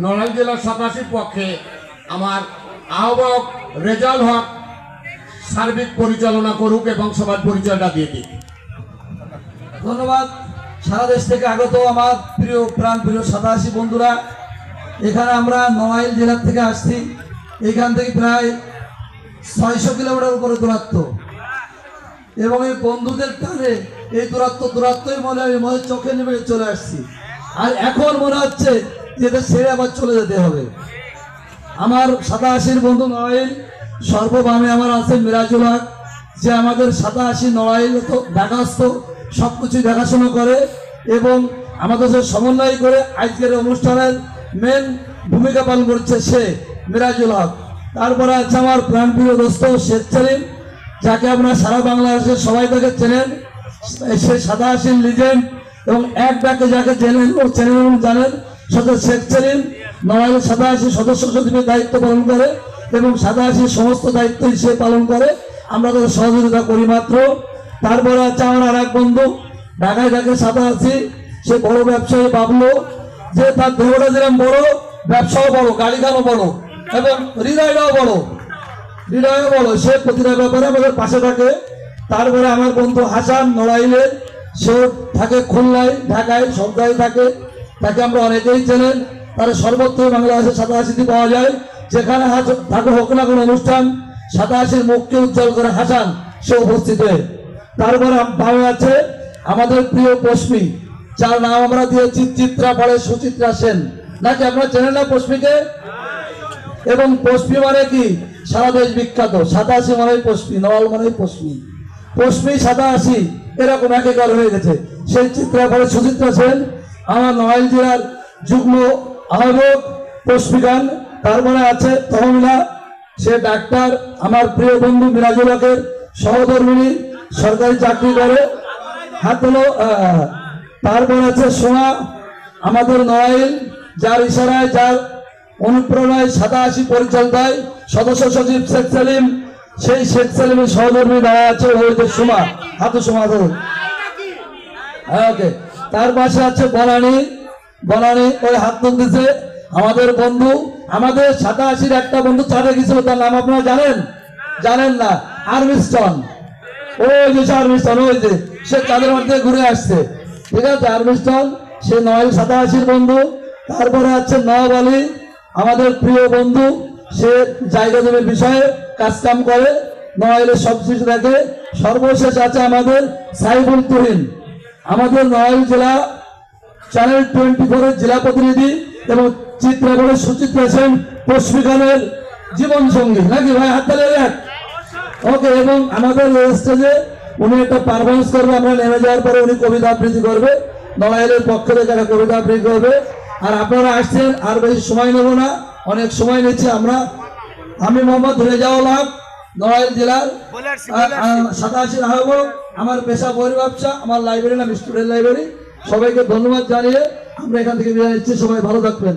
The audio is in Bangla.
নড়াইল জেলার সাতাশির পক্ষে আমার আহ্বায়ক রেজাল হক সার্বিক পরিচালনা করুক এবং সবার পরিচয়টা দিয়ে দিক। ধন্যবাদ। সারা দেশ থেকে আগত আমার প্রিয় প্রাণ প্রিয় সাতাশি বন্ধুরা, এখানে আমরা নড়াইল জেলার থেকে আসছি। এখান থেকে প্রায় ছয়শো কিলোমিটার উপরে দূরত্ব। এবং এই বন্ধুদের টানে এই দূরত্ব দূরত্বই মনে হয় মনে চোখে নেমে চলে আসছি। আর এখন মনে হচ্ছে এদের ছেড়ে আবার চলে যেতে হবে। আমার সাতাশির বন্ধু নড়াইল সর্ববামে আমার আছে মিরাজুল হক, যে আমাদের সাতাশি নড়াইল তো ঢাকাস্থ সব কিছুই দেখাশোনা করে এবং আমাদের সাথে সমন্বয় করে আজকের অনুষ্ঠানের মেন ভূমিকা পালন করছে সে মিরাজুল হক। তারপরে আছে আমার প্রাণপ্রিয় দোস্ত সেলিম যাকে আপনারা সারা বাংলাদেশের সবাই তাকে চেনেন, সে সাদা সাতাশির লিজেন্ড এবং এক ডাকে যাকে চেনেন ও চেনেন জানেন শেখ সেলিম নড়াইল সাতাশি সদস্য দায়িত্ব পালন করে এবং সমস্ত পালন করে। আমরা তাদের সহযোগিতা করি মাত্র। তারপরে আর এক বন্ধু, ঢাকায় সে বড় ব্যবসায়ী বাবলো। যে তার দেহটা যেরকম বড়, ব্যবসাও বড় গাড়িখানও বড় এবং হৃদয়টাও বড়। হৃদয় বলো সে প্রতিটা ব্যাপারে আমাদের পাশে থাকে। তারপরে আমার বন্ধু হাসান নড়াইলে সে থাকে খুলনায়, ঢাকায় সব থাকে। তাকে আমরা অনেকেই চেনেন তার সর্বত্রই বাংলাদেশে সাতাশিটি পাওয়া যায়। যেখানে থাকে হোক না কোনো অনুষ্ঠান, সাতাশির মুখকে উজ্জ্বল করে হাসান সে উপস্থিত হয়ে। তারপরে ভাবে আছে আমাদের প্রিয় পশ্মি, যার নাম আমরা দিয়েছি চিত্রা পড়ে সুচিত্রা সেন। নাকি আপনারা চেনেন না পশ্মিকে? এবং পশ্মি মানে কি? সারা দেশ বিখ্যাত। সাতাশি মানে পশ্মি, নওয়াল মানে পশ্মি। পশ্মি সাতাশি, এরকম একেকার হয়ে গেছে। সেই চিত্রা পরে সুচিত্রা সেন আমার নড়াইল জেলার যুগ্ম আহ্বায়ক পশ্মিগান তারপরে আছে তহমিলা সে ডাক্তার, আমার প্রিয় বন্ধু মিরাজুল হকের সহধর্মিনী, সরকারি চাকরি করে। হাত হলো তারপর আছে সোনা, আমাদের নড়াইল যার ইশারায়, যার অনুপ্রেরণায় সাতাশি পরিচালনায় সদস্য সচিব শেখ সেলিম, সেই শেখ সেলিমের সহধর্মী দাঁড়া আছে, ওই যে সুমা হাতু সুমা ওকে। তার পাশে আছে বনানি বনানি ওই হাত তুলতেছে। আমাদের বন্ধু, আমাদের সাতাশির একটা বন্ধু চাঁদে গেছিল, তার নাম আপনারা জানেন? জানেন না? আর্মিস্টন। ওই যে আর্মিস্টন, ওই যে, সে চাঁদের মধ্যে ঘুরে আসছে। ঠিক আছে, আর্মিস্টন, সে নয় সাতাশির বন্ধু। তারপরে আছে নওয়াব আলী আমাদের প্রিয় বন্ধু। সে জায়গা জমির বিষয়ে কাজকাম করে। নয়াইলের সব কিছু দেখে। সর্বশেষ আছে আমাদের সাইবুল তুহিন। আমাদের নয়াইল জেলা চ্যানেল টোয়েন্টি ফোরের জেলা প্রতিনিধি এবং চিত্রাগড়ের সুচিত্রা সেন পশ্মিকানের জীবন সঙ্গী নাকি ভাই, হাত তালে এক? ওকে, এবং আমাদের স্টেজে উনি একটা পারফরমেন্স করবে, আমরা নেমে যাওয়ার পরে উনি কবিতা আবৃত্তি করবে নড়াইলের পক্ষ থেকে একটা কবিতা আবৃত্তি করবে। আর আপনারা আসছেন, আর বেশি সময় নেব না, অনেক সময় নিচ্ছে আমরা। আমি মোহাম্মদ রেজাউল হক নড়াইল জেলার সাতাশির আহ্বায়ক আমার পেশা বই ব্যবসা আমার লাইব্রেরি নাম স্টুডেন্ট লাইব্রেরি সবাইকে ধন্যবাদ জানিয়ে আমরা এখান থেকে বিদায় নিচ্ছি। সবাই ভালো থাকবেন।